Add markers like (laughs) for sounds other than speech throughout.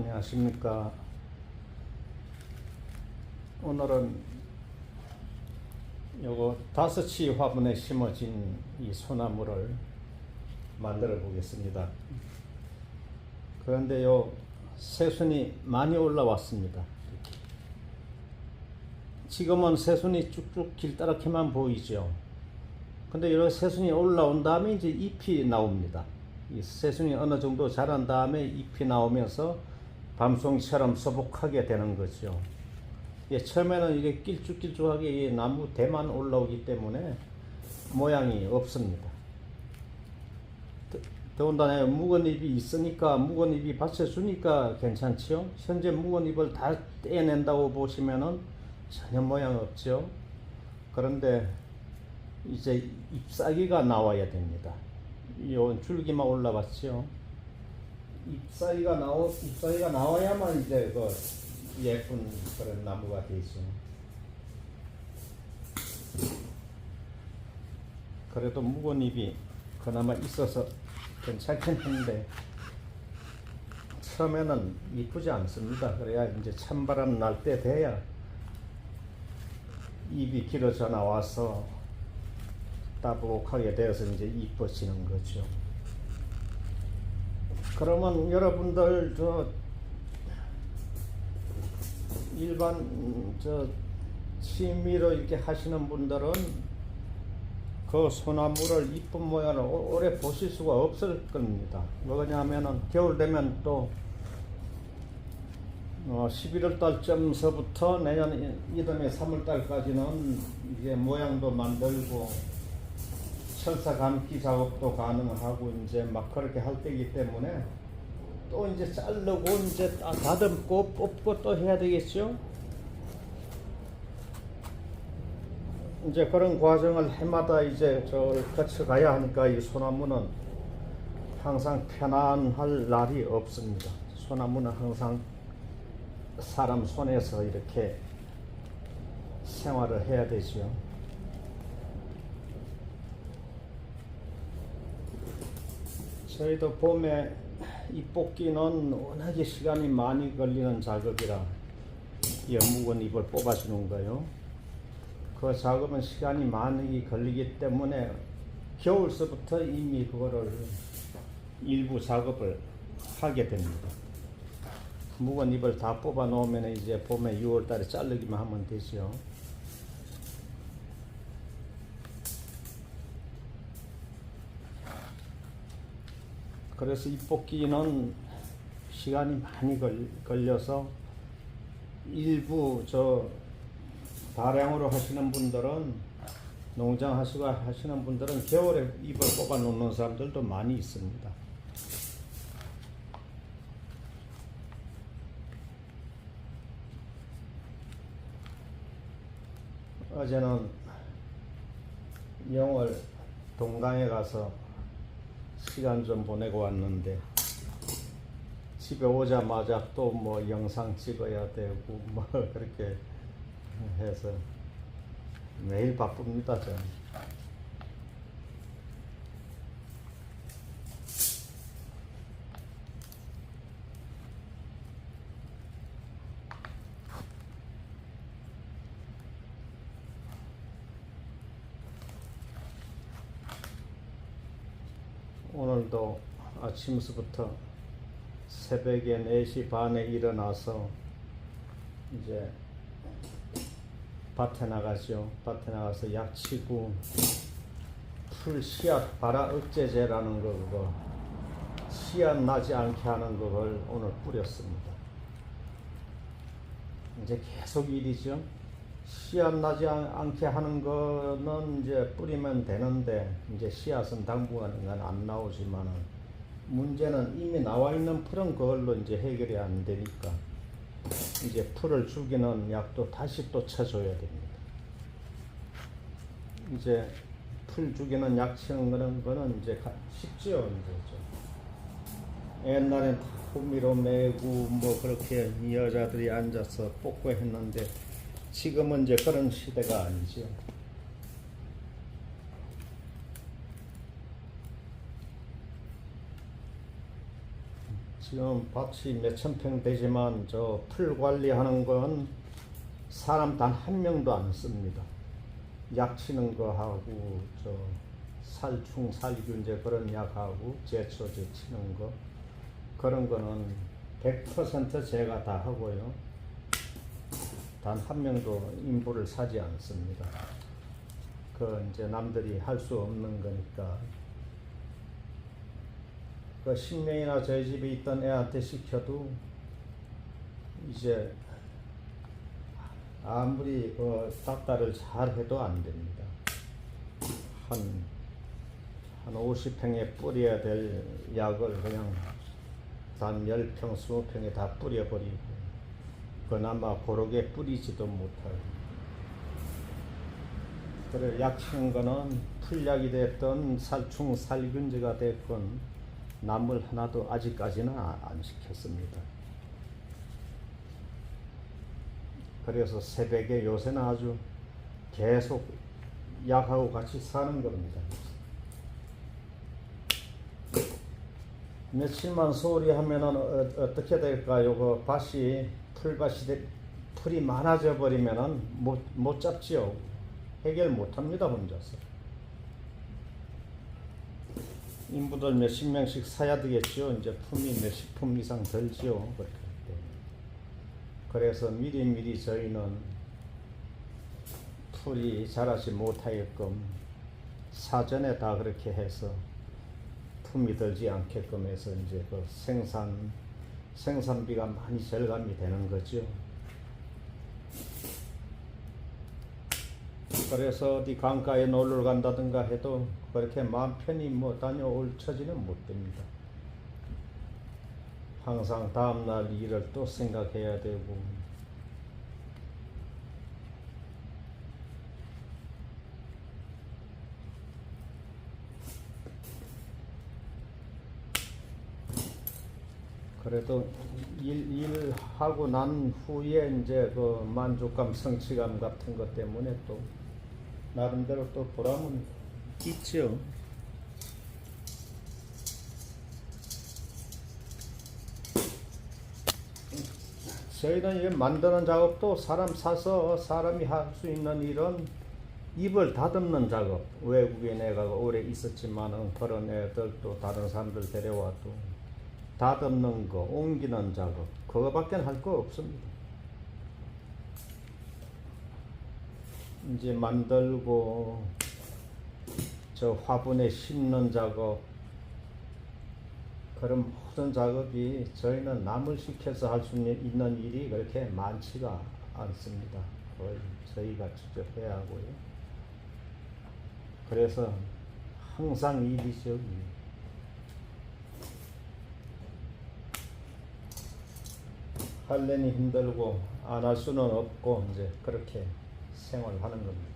안녕하십니까. 오늘은 요거 다섯치 화분에 심어진 이 소나무를 만들어 보겠습니다. 그런데 요 새순이 많이 올라왔습니다. 지금은 새순이 쭉쭉 길다랗게만 보이죠. 근데 이런 새순이 올라온 다음에 이제 잎이 나옵니다. 이 새순이 어느 정도 자란 다음에 잎이 나오면서 밤송이처럼 서복하게 되는 거죠. 예, 처음에는 이게 길쭉길쭉하게 이 나무 대만 올라오기 때문에 모양이 없습니다. 더- 더군다나 묵은 잎이 있으니까 묵은 잎이 받쳐주니까 괜찮지요. 현재 묵은 잎을 다 떼낸다고 보시면은 전혀 모양 없죠. 그런데 이제 잎사귀가 나와야 됩니다. 요 줄기만 올라갔죠. 잎사귀가 나오 잎사귀가 나와야만 이제 그 예쁜 그런 나무가 되죠. 그래도 묵은 잎이 그나마 있어서 괜찮긴 한데 처음에는 이쁘지 않습니다. 그래야 이제 찬바람 날 때 돼야 잎이 길어져 나와서 따복하게 되어서 이제 이뻐지는 거죠. 그러면 여러분들 저 일반 음, 저 취미로 이렇게 하시는 분들은 그 소나무를 이쁜 모양을 오- 오래 보실 수가 없을 겁니다. 왜냐하면은 겨울 되면 또 어, 11월 달쯤서부터 내년 이- 이듬해 3월 달까지는 이제 모양도 만들고 철사 감기 작업도 가능하고 이제 막 그렇게 할 때이기 때문에 또 이제 자르고 이제 다- 다듬고 뽑고 또 해야 되겠죠. 이제 그런 과정을 해마다 이제 저 거쳐가야 하니까 이 소나무는 항상 편안할 날이 없습니다. 소나무는 항상 사람 손에서 이렇게 생활을 해야 되죠. 저희도 봄에 이 뽑기는 워낙에 시간이 많이 걸리는 작업이라 연묵은 잎을 뽑아주는 거요. 그 작업은 시간이 많이 걸리기 때문에 겨울서부터 이미 그거를 일부 작업을 하게 됩니다. 묵은 잎을 다 뽑아 놓으면 이제 봄에 6월 달에 자르기만 하면 되죠. 그래서 잎 뽑기는 시간이 많이 걸, 걸려서 일부 저 다량으로 하시는 분들은 농장 하시고 하시는 분들은 겨울에 잎을 뽑아 놓는 사람들도 많이 있습니다. 어제는 영월 동강에 가서 시간 좀 보내고 왔는데 집에 오자마자 또 뭐 영상 찍어야 되고 뭐 (laughs) 그렇게 해서 매일 바쁩니다 저는. 오늘도 아침부터 새벽에 4시 반에 일어나서 이제 밭에 나가죠. 밭에 나가서 약치고 풀 씨앗 발화 억제제라는 거 그거 씨앗 나지 않게 하는 그걸 오늘 뿌렸습니다. 이제 계속 일이죠. 씨앗 나지 않- 않게 하는 거는 이제 뿌리면 되는데 이제 씨앗은 당분간은 안 나오지만은 문제는 이미 나와 있는 풀은 그걸로 이제 해결이 안 되니까 이제 풀을 죽이는 약도 다시 또 쳐줘야 됩니다. 이제 풀 죽이는 약 치는 거는 거는 이제 가- 쉽지요 이제 좀. 옛날엔 다 호미로 매고 뭐 그렇게 이 여자들이 앉아서 뽑고 했는데 지금은 이제 그런 시대가 아니죠. 지금 밭이 몇천 평 되지만 저 풀 관리하는 건 사람 단 한 명도 안 씁니다. 약 치는 거 하고 저 살충 살균 제 그런 약하고 제초제 치는 거 그런 거는 100% 제가 다 하고요. 단 한 명도 인부를 사지 않습니다. 그 이제 남들이 할 수 없는 거니까 그 10명이나 저희 집에 있던 애한테 시켜도 이제 아무리 그 닥달을 잘 해도 안 됩니다. 한, 한 50평에 뿌려야 될 약을 그냥 단 10평, 20평에 다 뿌려버리고 그나마 고르게 뿌리지도 못하고 그래 약 치는 거는 풀약이 됐던 살충 살균제가 됐건 남을 하나도 아직까지는 아- 안 시켰습니다. 그래서 새벽에 요새는 아주 계속 약하고 같이 사는 겁니다. 며칠만 소홀히 하면은 어, 떻게 될까요? 그 밭이 풀밭이 돼- 풀이 많아져 버리면은 못, 못 잡지요. 해결 못 합니다, 혼자서. 인부들 몇십 명씩 사야 되겠죠. 이제 품이 몇십 품 이상 들지요. 때. 그래서 미리미리 저희는 풀이 자라지 못하게끔 사전에 다 그렇게 해서 품이 들지 않게끔 해서 이제 그 생산 생산비가 많이 절감이 되는 거죠. 그래서 어디 강가에 놀러 간다든가 해도 그렇게 마음 편히 뭐 다녀올 처지는 못 됩니다. 항상 다음날 일을 또 생각해야 되고 그래도 일, 일하고 난 후에 이제 그 만족감, 성취감 같은 것 때문에 또 나름대로 또 보람은 있죠. 저희는 이 만드는 작업도 사람 사서 사람이 할 수 있는 일은 입을 다듬는 작업. 외국에 내가 오래 있었지만은 그런 애들 또 다른 사람들 데려와도 다듬는 거, 옮기는 작업. 그거밖에 할 거 없습니다. 이제 만들고 저 화분에 심는 작업 그런 모든 작업이 저희는 남을 시켜서 할 수 있는 일이 그렇게 많지가 않습니다. 거의 저희가 직접 해야 하고요. 그래서 항상 일이죠. 일. 할래니 힘들고 안 할 수는 없고 이제 그렇게 생활하는 겁니다.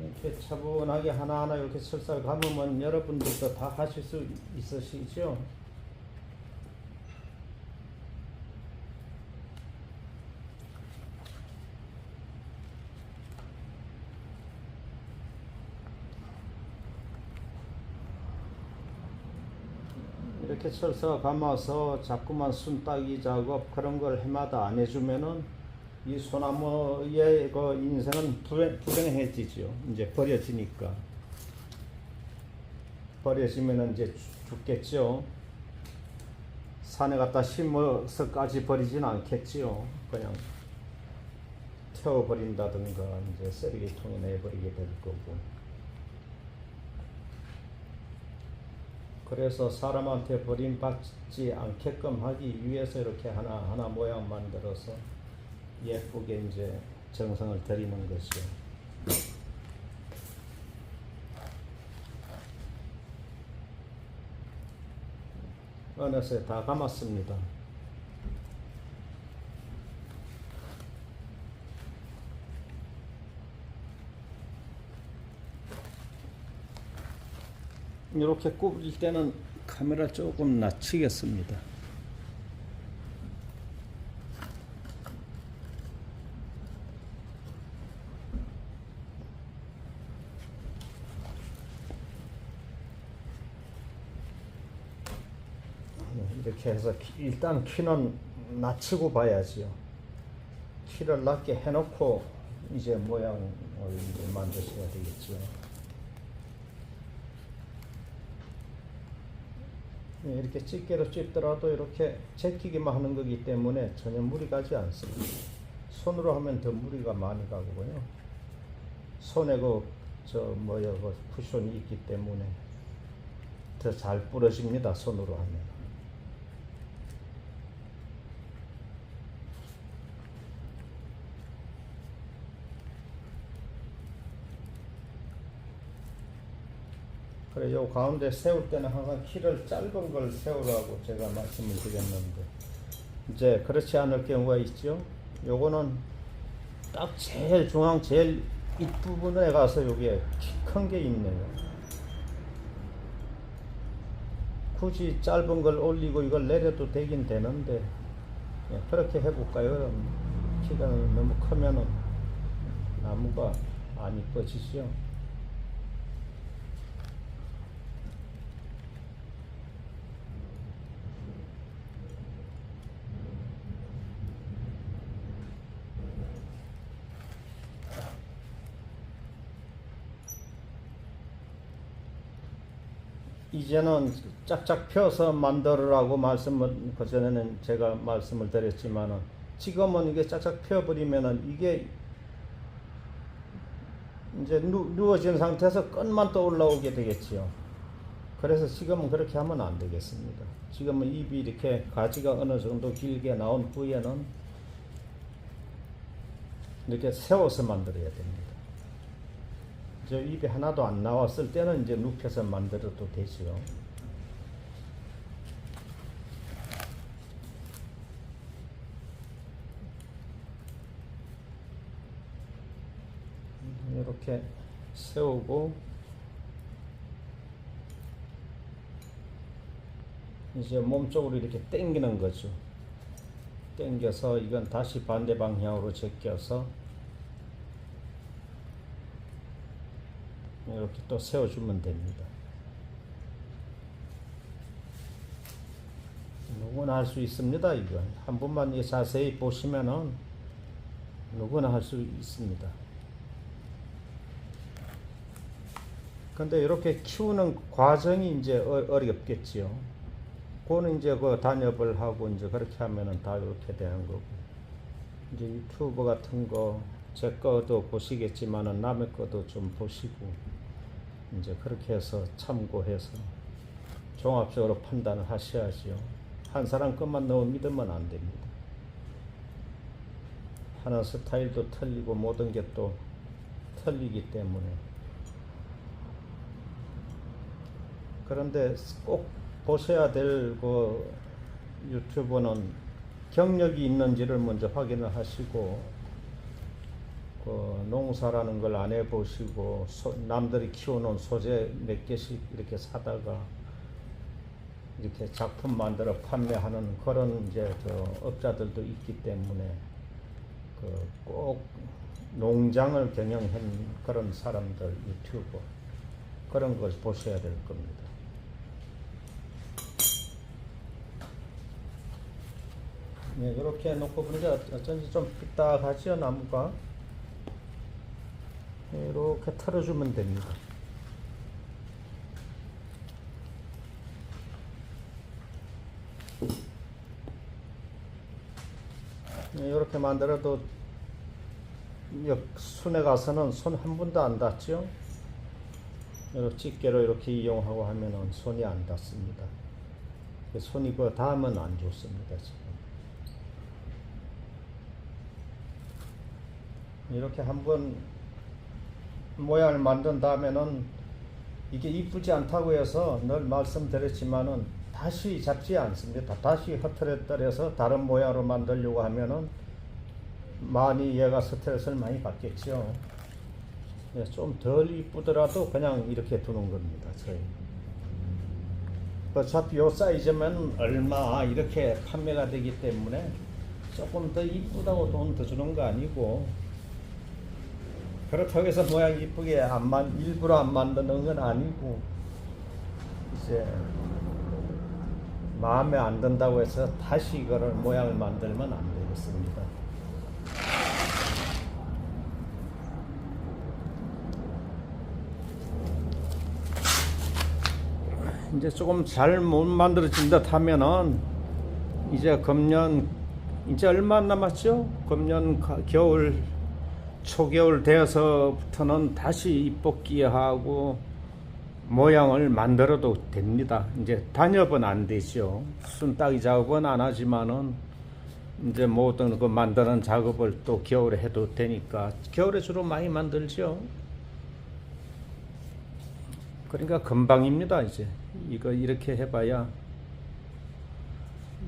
이렇게 차분하게 하나하나 이렇게 설사 감으면 여러분들도 다 하실 수 있으시죠? 이렇게 철사 감아서 자꾸만 순 따기 작업 그런 걸 해마다 안 해주면은 이 소나무의 그 인생은 불행, 불행해지죠. 이제 버려지니까. 버려지면은 이제 죽- 죽겠죠. 산에 갖다 심어서까지 버리진 않겠지요. 그냥 태워버린다든가 이제 쓰레기통에 내버리게 될 거고. 그래서 사람한테 버림받지 않게끔 하기 위해서 이렇게 하나하나 모양 만들어서 예쁘게 이제 정성을 들이는 것이요. 어느새 다 감았습니다. 이렇게 굽을 때는 카메라 조금 낮추겠습니다. 네, 이렇게 해서 키- 일단 키는 낮추고 봐야지요. 키를 낮게 해놓고 이제 모양을 이제 만드셔야 되겠죠. 네, 이렇게 집게로 찝더라도 이렇게 제끼기만 하는 거기 때문에 전혀 무리 가지 않습니다. 손으로 하면 더 무리가 많이 가고요. 손에 그 저 뭐야 그 쿠션이 있기 때문에 더 잘 부러집니다. 손으로 하면. 그래 요 가운데 세울 때는 항상 키를 짧은 걸 세우라고 제가 말씀을 드렸는데 이제 그렇지 않을 경우가 있죠. 요거는 딱 제일 중앙 제일 윗부분에 가서 요게 큰게 있네요. 굳이 짧은 걸 올리고 이걸 내려도 되긴 되는데 예, 그렇게 해볼까요? 키가 너무 크면은 나무가 안 이뻐지죠. 이제는 짝짝 펴서 만들으라고 말씀을 그 전에는 제가 말씀을 드렸지만은 지금은 이게 짝짝 펴버리면은 이게 이제 누, 누워진 상태에서 끝만 또 올라오게 되겠지요. 그래서 지금은 그렇게 하면 안 되겠습니다. 지금은 입이 이렇게 가지가 어느 정도 길게 나온 후에는 이렇게 세워서 만들어야 됩니다. 저 입이 하나도 안 나왔을 때는 이제 눕혀서 만들어도 되지요. 이렇게 세우고 이제 몸쪽으로 이렇게 당기는 거죠. 당겨서 이건 다시 반대 방향으로 제껴서 이렇게 또 세워주면 됩니다. 누구나 할 수 있습니다. 이건 한 번만 이 자세히 보시면은 누구나 할 수 있습니다. 근데 이렇게 키우는 과정이 이제 어- 어렵겠지요. 그거는 이제 그 단협을 하고 이제 그렇게 하면은 다 이렇게 되는 거고. 이제 유튜브 같은 거, 제 거도 보시겠지만은 남의 거도 좀 보시고, 이제 그렇게 해서 참고해서 종합적으로 판단을 하셔야지요. 한 사람 것만 너무 믿으면 안 됩니다. 하는 스타일도 틀리고 모든 게 또 틀리기 때문에. 그런데 꼭 보셔야 될그 유튜브는 경력이 있는지를 먼저 확인을 하시고 그 농사라는 걸 안 해보시고 소- 남들이 키워놓은 소재 몇 개씩 이렇게 사다가 이렇게 작품 만들어 판매하는 그런 이제 저 업자들도 있기 때문에 그 꼭 농장을 경영한 그런 사람들 유튜브 그런 걸 보셔야 될 겁니다. 네, 이렇게 해놓고 보니까 어쩐지 좀 삐딱하지요 나무가 이렇게 털어주면 됩니다. 이렇게 만들어도 역 순에 가서는 손 한 번도 안 닿죠. 이렇게 집게로 이렇게 이용하고 하면은 손이 안 닿습니다. 손이 그 닿으면 안 좋습니다 지금. 이렇게 한번 모양을 만든 다음에는 이게 이쁘지 않다고 해서 늘 말씀드렸지만은 다시 잡지 않습니다. 다시 흐트러뜨려서 다른 모양으로 만들려고 하면은 많이 얘가 스트레스를 많이 받겠죠. 좀덜 이쁘더라도 그냥 이렇게 두는 겁니다. 저희. 어차피 요 사이즈면 얼마 이렇게 판매가 되기 때문에 조금 더 이쁘다고 돈 더 주는 거 아니고 그렇다고 해서 모양 이쁘게 안 만, 일부러 안 만드는 건 아니고 이제 마음에 안 든다고 해서 다시 이거를 모양을 만들면 안 되겠습니다. 이제 조금 잘 못 만들어진다 하면은 이제 금년 이제 얼마 안 남았죠? 금년 가- 겨울 초겨울 되어서부터는 다시 입볶이하고 모양을 만들어도 됩니다. 이제 단엽은 안 되죠. 순따기 작업은 안 하지만은 이제 모든 그 만드는 작업을 또 겨울에 해도 되니까 겨울에 주로 많이 만들죠. 그러니까 금방입니다. 이제 이거 이렇게 해봐야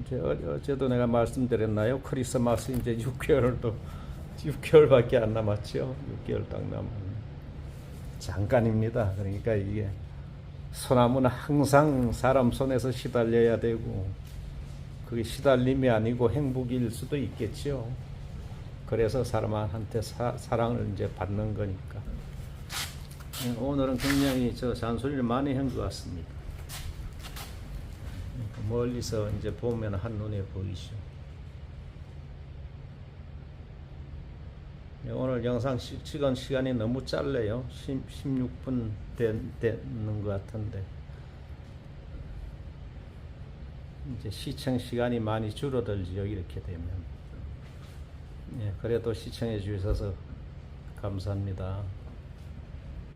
이제 어- 어제도 내가 말씀드렸나요? 크리스마스 이제 (laughs) 6개월도 6개월밖에 안 남았죠. 6개월 딱 남았네. 잠깐입니다. 그러니까 이게 소나무는 항상 사람 손에서 시달려야 되고 그게 시달림이 아니고 행복일 수도 있겠죠. 그래서 사람한테 사, 사랑을 이제 받는 거니까. 네, 오늘은 굉장히 저 잔소리를 많이 한 것 같습니다. 멀리서 이제 보면 한눈에 보이죠. 오늘 영상 시- 찍은 시간이 너무 짧네요. 16분 된, 되는 것 같은데. 이제 시청 시간이 많이 줄어들죠. 이렇게 되면. 예, 그래도 시청해 주셔서 감사합니다.